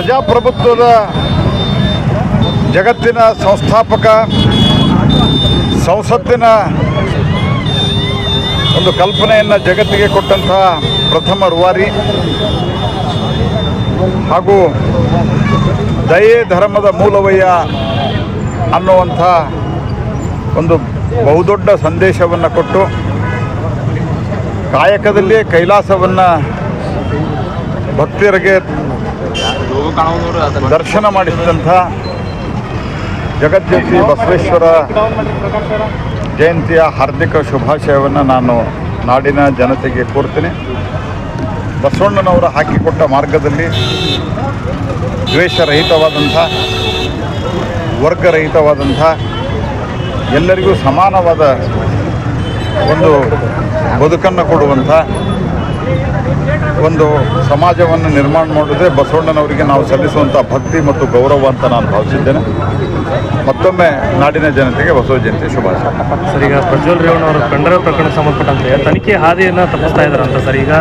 ಪ್ರಜಾಪ್ರಭುತ್ವದ ಜಗತ್ತಿನ ಸಂಸ್ಥಾಪಕ, ಸಂಸತ್ತಿನ ಒಂದು ಕಲ್ಪನೆಯನ್ನು ಜಗತ್ತಿಗೆ ಕೊಟ್ಟಂತಹ ಪ್ರಥಮ ರೂವಾರಿ ಹಾಗೂ ದಯೆ ಧರ್ಮದ ಮೂಲವಯ್ಯ ಅನ್ನುವಂಥ ಒಂದು ಬಹುದೊಡ್ಡ ಸಂದೇಶವನ್ನು ಕೊಟ್ಟು ಕಾಯಕದಲ್ಲಿ ಕೈಲಾಸವನ್ನು ಭಕ್ತರಿಗೆ ದರ್ಶನ ಮಾಡಿಸಿದಂಥ ಜಗಜ್ಯೋತಿ ಬಸವೇಶ್ವರ ಜಯಂತಿಯ ಹಾರ್ದಿಕ ಶುಭಾಶಯವನ್ನು ನಾನು ನಾಡಿನ ಜನತೆಗೆ ಕೋರ್ತೀನಿ. ಬಸವಣ್ಣನವರು ಹಾಕಿಕೊಟ್ಟ ಮಾರ್ಗದಲ್ಲಿ ದ್ವೇಷರಹಿತವಾದಂಥ, ವರ್ಗರಹಿತವಾದಂಥ, ಎಲ್ಲರಿಗೂ ಸಮಾನವಾದ ಒಂದು ಬದುಕನ್ನು ಕೊಡುವಂಥ ಒಂದು ಸಮಾಜವನ್ನು ನಿರ್ಮಾಣ ಮಾಡಿದ್ರೆ ಬಸವಣ್ಣನವರಿಗೆ ನಾವು ಸಲ್ಲಿಸುವಂಥ ಭಕ್ತಿ ಮತ್ತು ಗೌರವ ಅಂತ ನಾನು ಭಾವಿಸಿದ್ದೇನೆ. ಮತ್ತೊಮ್ಮೆ ನಾಡಿನ ಜನತೆಗೆ ಬಸವ ಜಯಂತಿ ಶುಭಾಶಯ. ಸರ್, ಈಗ ಪ್ರಜ್ವಲ್ ರೇವಣ್ಣ ಅವರ ಕಂಡರ ಪ್ರಕರಣ ಸಂಬಂಧಪಟ್ಟಂತೆ ತನಿಖೆ ಹಾದಿಯನ್ನು ತಪ್ಪಿಸ್ತಾ ಇದ್ದಾರಂತ ಸರ್, ಈಗ